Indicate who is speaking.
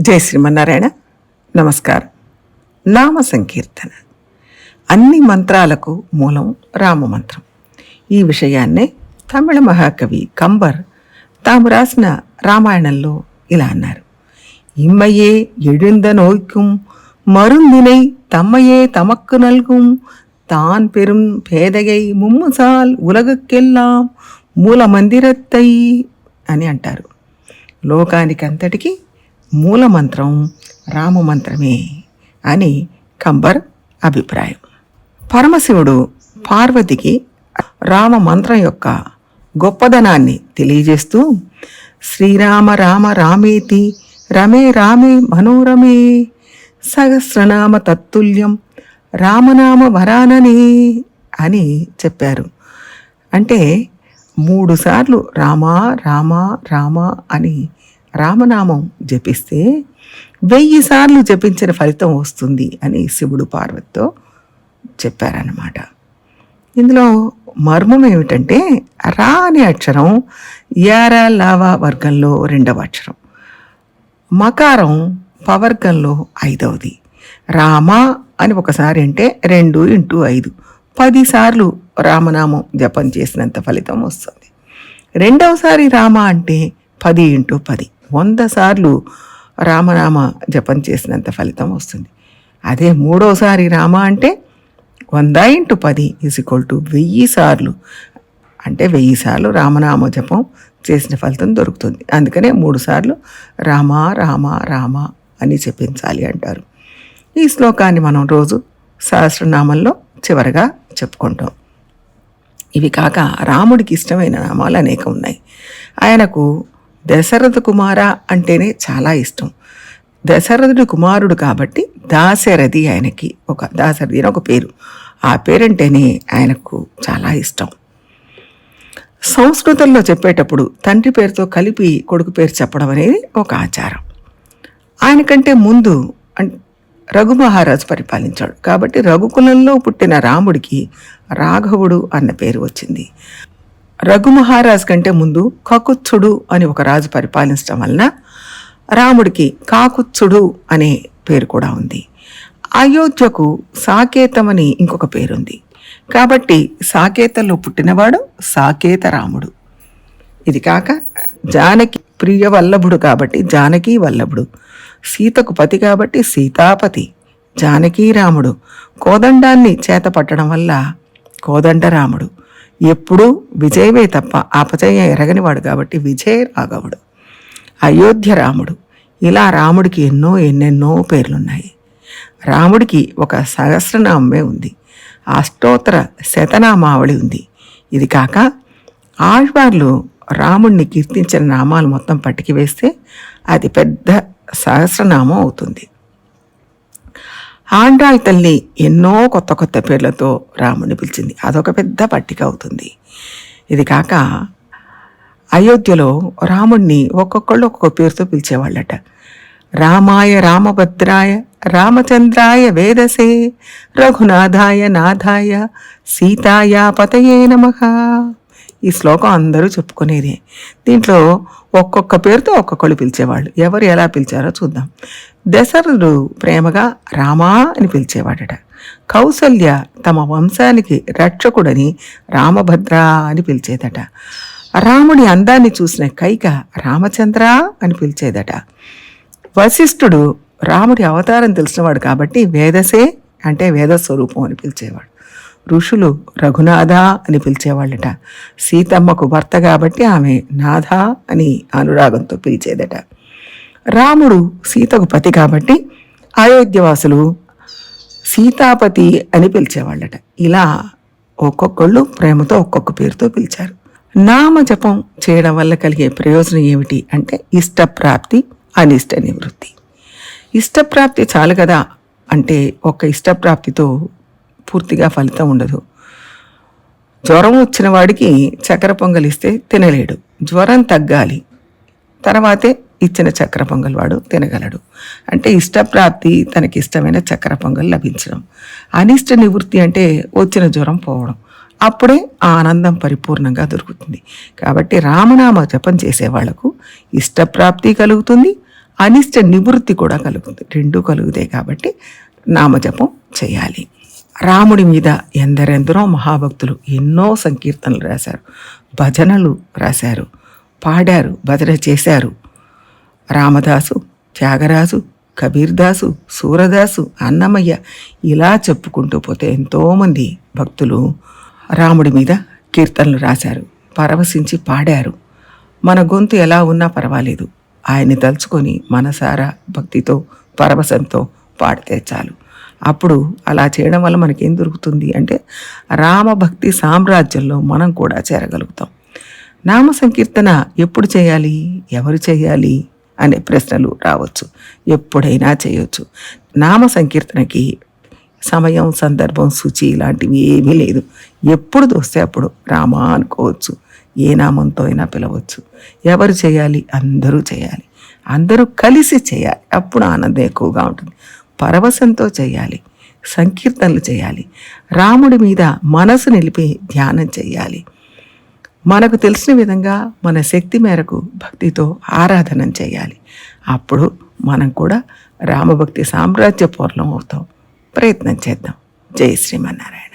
Speaker 1: జై శ్రీమన్నారాయణ నమస్కారం నామ సంకీర్తన అన్ని మంత్రాలకు మూలం రామమంత్రం ఈ విషయాన్నే తమిళ మహాకవి కంబర్ తాము రాసిన రామాయణంలో ఇలా అన్నారు ఇమ్మయే எழுந்த நோய்க்கும் மருந்தினை தம்மையே தமக்கு நல்கும் தான் பெரும் பேதையை ముమ్ముసాల్ ఉలగకెల్లాం మూల మందిరత్తై అని అంటారు లోకానికంతటికీ మూలమంత్రం రామమంత్రమే అని కంబర్ అభిప్రాయం. పరమశివుడు పార్వతికి రామ మంత్రం యొక్క గొప్పదనాన్ని తెలియజేస్తూ శ్రీరామ రామ రామేతి రమే రామే మనోరమే సహస్రనామ తత్తుల్యం రామనామ వరాననే అని చెప్పారు. అంటే మూడుసార్లు రామా రామా రామా అని రామనామం జపిస్తే వెయ్యి సార్లు జపించిన ఫలితం వస్తుంది అని శివుడు పార్వతితో చెప్పారన్నమాట. ఇందులో మర్మం ఏమిటంటే రా అనే అక్షరం యారా లావా వర్గంలో రెండవ అక్షరం. మకారం పవర్గంలో ఐదవది. రామ అని ఒకసారి అంటే రెండు ఇంటూ ఐదు. పదిసార్లు రామనామం జపం చేసినంత ఫలితం వస్తుంది. రెండవసారి రామ అంటే పది ఇంటూ పది. వంద సార్లు రామనామ జపం చేసినంత ఫలితం వస్తుంది. అదే మూడోసారి రామ అంటే వంద ఇంటూ పది ఈజ్ ఈక్వల్ టు వెయ్యి సార్లు. అంటే వెయ్యి సార్లు రామనామ జపం చేసిన ఫలితం దొరుకుతుంది. అందుకనే మూడు సార్లు రామ రామ రామ అని చెప్పించాలి అంటారు. ఈ శ్లోకాన్ని మనం రోజు సహస్రనామంలో చివరగా చెప్పుకుంటాం. ఇవి కాక రాముడికి ఇష్టమైన నామాలు అనేకం ఉన్నాయి. ఆయనకు దశరథ కుమార అంటేనే చాలా ఇష్టం. దశరథుడి కుమారుడు కాబట్టి దాశరథి ఆయనకి ఒక దాశరథి అని ఒక పేరు. ఆ పేరంటేనే ఆయనకు చాలా ఇష్టం. సంస్కృతంలో చెప్పేటప్పుడు తండ్రి పేరుతో కలిపి కొడుకు పేరు చెప్పడం అనేది ఒక ఆచారం. ఆయనకంటే ముందు రఘు మహారాజు పరిపాలించాడు. కాబట్టి రఘుకులంలో పుట్టిన రాముడికి రాఘవుడు అన్న పేరు వచ్చింది. రఘు మహారాజు కంటే ముందు కకుత్సుడు అని ఒక రాజు పరిపాలించడం వలన రాముడికి కాకుత్సుడు అనే పేరు కూడా ఉంది. అయోధ్యకు సాకేతమని ఇంకొక పేరుంది. కాబట్టి సాకేతంలో పుట్టినవాడు సాకేత రాముడు. ఇది కాక జానకి ప్రియ వల్లభుడు కాబట్టి జానకి వల్లభుడు. సీతకు పతి కాబట్టి సీతాపతి. జానకీ రాముడు. కోదండాన్ని చేత పట్టడం వల్ల కోదండరాముడు. ఎప్పుడూ విజయమే తప్ప అపజయం ఎరగనివాడు కాబట్టి విజయ రాఘవుడు. అయోధ్య రాముడు. ఇలా రాముడికి ఎన్నో ఎన్నెన్నో పేర్లున్నాయి. రాముడికి ఒక సహస్రనామే ఉంది. అష్టోత్తర శతనామావళి ఉంది. ఇది కాక ఆళ్వార్లు రాముణ్ణి కీర్తించిన నామాలు మొత్తం పట్టికి వేస్తే అది పెద్ద సహస్రనామం అవుతుంది. ఆండ్రాయ్ తల్లి ఎన్నో కొత్త కొత్త పేర్లతో రాముని పిలిచింది. అదొక పెద్ద పట్టిక అవుతుంది. ఇది కాక అయోధ్యలో రాముణ్ణి ఒక్కొక్కళ్ళు ఒక్కొక్క పేరుతో పిలిచేవాళ్ళట. రామాయ రామభద్రాయ రామచంద్రాయ వేదసే రఘునాథాయ నాథాయ సీతాయ పతయే నమః. ఈ శ్లోకం అందరూ చెప్పుకునేది. దీంట్లో ఒక్కొక్క పేరుతో ఒక్కొక్కళ్ళు పిలిచేవాళ్ళు. ఎవరు ఎలా పిలిచారో చూద్దాం. దశరథుడు ప్రేమగా రామా అని పిలిచేవాడట. కౌసల్య తమ వంశానికి రక్షకుడని రామభద్ర అని పిలిచేదట. రాముడి అందాన్ని చూసిన కైక రామచంద్ర అని పిలిచేదట. వశిష్ఠుడు రాముడి అవతారం తెలిసినవాడు కాబట్టి వేదసే అంటే వేద స్వరూపం అని పిలిచేవాడు. ఋషులు రఘునాథ అని పిలిచేవాళ్ళట. సీతమ్మకు భర్త కాబట్టి ఆమె నాథ అని అనురాగంతో పిలిచేదట. రాముడు సీతకు పతి కాబట్టి అయోధ్యవాసులు సీతాపతి అని పిలిచేవాళ్ళట. ఇలా ఒక్కొక్కళ్ళు ప్రేమతో ఒక్కొక్క పేరుతో పిలిచారు. నామ జపం చేయడం వల్ల కలిగే ప్రయోజనం ఏమిటి అంటే ఇష్టప్రాప్తి అనిష్ట నివృత్తి. ఇష్టప్రాప్తి చాలు కదా అంటే ఒక్క ఇష్టప్రాప్తితో పూర్తిగా ఫలితం ఉండదు. జ్వరం వచ్చిన వాడికి చక్కెర పొంగల్ ఇస్తే తినలేడు. జ్వరం తగ్గాలి. తర్వాతే ఇచ్చిన చక్కెర పొంగల్ వాడు తినగలడు. అంటే ఇష్టప్రాప్తి తనకి ఇష్టమైన చక్కెర పొంగల్ లభించడం. అనిష్ట నివృత్తి అంటే వచ్చిన జ్వరం పోవడం. అప్పుడే ఆ ఆనందం పరిపూర్ణంగా దొరుకుతుంది. కాబట్టి రామనామ జపం చేసే వాళ్ళకు ఇష్టప్రాప్తి కలుగుతుంది అనిష్ట నివృత్తి కూడా కలుగుతుంది. రెండూ కలుగుతాయి కాబట్టి నామజపం చేయాలి. రాముడి మీద ఎందరెందరో మహాభక్తులు ఎన్నో సంకీర్తనలు రాశారు భజనలు రాశారు పాడారు భజన చేశారు. రామదాసు త్యాగరాజు కబీర్దాసు సూరదాసు అన్నమయ్య ఇలా చెప్పుకుంటూ పోతే ఎంతోమంది భక్తులు రాముడి మీద కీర్తనలు రాశారు పరవశించి పాడారు. మన గొంతు ఎలా ఉన్నా పర్వాలేదు. ఆయన్ని తలుచుకొని మనసారా భక్తితో పరవశంతో పాడితే చాలు. అప్పుడు అలా చేయడం వల్ల మనకేం దొరుకుతుంది అంటే రామభక్తి సామ్రాజ్యంలో మనం కూడా చేరగలుగుతాం. నామ సంకీర్తన ఎప్పుడు చేయాలి? ఎవరు చేయాలి? అనే ప్రశ్నలు రావచ్చు. ఎప్పుడైనా చేయొచ్చు. నామ సంకీర్తనకి సమయం సందర్భం శుచి ఇలాంటివి ఏమీ లేదు. ఎప్పుడు దోస్తే అప్పుడు రామ అనుకోవచ్చు. ఏ నామంతో అయినా పిలవచ్చు. ఎవరు చేయాలి? అందరూ చేయాలి. అందరూ కలిసి చేయాలి. అప్పుడు ఆనందం ఎక్కువగా ఉంటుంది. పరవశంతో చేయాలి సంకీర్తనలు చేయాలి రాముడి మీద మనసు నిలిపి ధ్యానం చేయాలి. మనకు తెలిసిన విధంగా మన శక్తి మేరకు భక్తితో ఆరాధన చేయాలి. అప్పుడు మనం కూడా రామభక్తి సామ్రాజ్య పూర్ణం అవుతాం. ప్రయత్నం చేద్దాం. జై శ్రీమన్నారాయణ.